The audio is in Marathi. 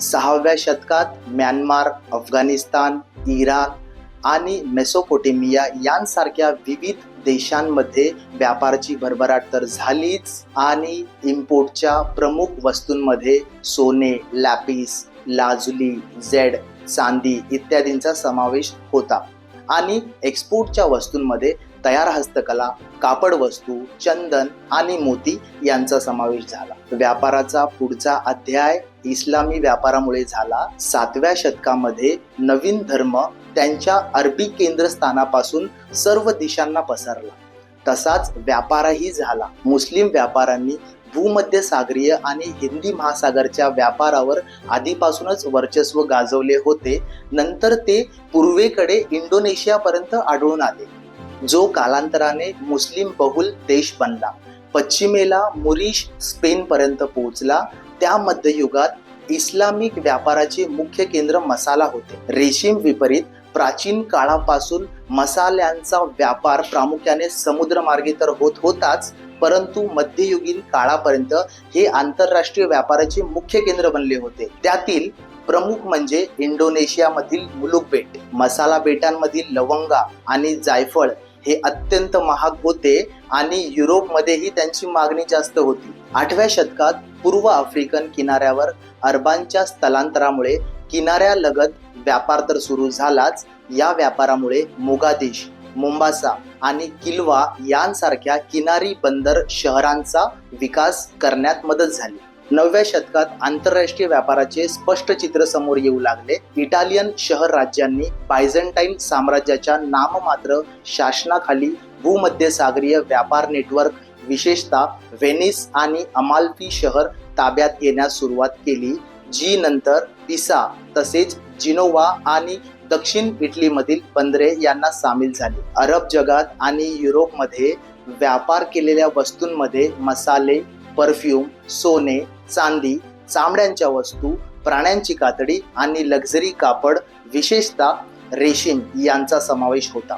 सहाव्या शतकात म्यानमार अफगाणिस्तान इराक आणि मेसोपोटेमिया यांसारख्या विविध देशांमध्ये व्यापाराची भरभराट तर झालीच आणि इम्पोर्टच्या प्रमुख वस्तूंमध्ये सोने लॅपिस लाजुली झेड चांदी इत्यादींचा समावेश होता. आणि एक्सपोर्टच्या वस्तूंमध्ये तयार हस्तकला कापड वस्तू चंदन आणि मोती यांचा समावेश झाला. व्यापाराचा पुढचा अध्याय इस्लामी व्यापारामुळे झाला. सातव्या शतकामध्ये नवीन धर्म त्यांच्या अरबी केंद्रस्थानापासून सर्व दिशांना पसरला. तसाच व्यापारही झाला. मुस्लिम व्यापाऱ्यांनी भूमध्य सागरीय आणि हिंदी महासागरच्या व्यापारावर आधीपासूनच वर्चस्व गाजवले होते. नंतर ते पूर्वेकडे इंडोनेशियापर्यंत आढळून आले. जो कालांतराने मुस्लिम बहुल देश बनला. पश्चिमेला मुरीश स्पेन पर्यंत पोहोचला. त्या मध्ययुगात इस्लामिक व्यापाराचे मुख्य केंद्र मसाला होते. रेशीम विपरीत प्राचीन काळापासून मसाल्यांचा व्यापार प्रामुख्याने समुद्रमार्गे तर होत होताच परंतु मध्ययुगीन काळापर्यंत हे आंतरराष्ट्रीय व्यापाराचे मुख्य केंद्र बनले होते. त्यातील प्रमुख म्हणजे इंडोनेशियामधील मुलुक बेट. मसाला बेटांमधील लवंगा आणि जायफळ हे अत्यंत महाग होते आणि युरोपमध्येही त्यांची मागणी जास्त होती. आठव्या शतकात पूर्व आफ्रिकन किनाऱ्यावर अरबांच्या स्थलांतरामुळे किनाऱ्यालगत व्यापार तर सुरू झालाच या व्यापारामुळे मोगादिश मोंबासा आणि किल्वा यांसारख्या किनारी बंदर शहरांचा विकास करण्यात मदत झाली. नवव्या शतकात आंतरराष्ट्रीय व्यापाराचे स्पष्ट चित्र समोर येऊ लागले. इटालियन शहर राज्यांनी बायझंटाईन साम्राज्याच्या नाममात्र शासनाखाली भूमध्य सागरीय व्यापार नेटवर्क विशेषतः व्हेनिस आणि अमाल्फी शहर ताब्यात येण्यास सुरुवात केली जी नंतर पिसा तसेच जिनोवा आणि दक्षिण इटलीमधील बंदरे यांना सामील झाली. अरब जगात आणि युरोपमध्ये व्यापार केलेल्या वस्तूंमध्ये मसाले परफ्यूम सोने चांदी चामड्यांच्या वस्तू प्राण्यांची कातडी आणि लक्झरी कापड विशेषतः रेशीम यांचा समावेश होता.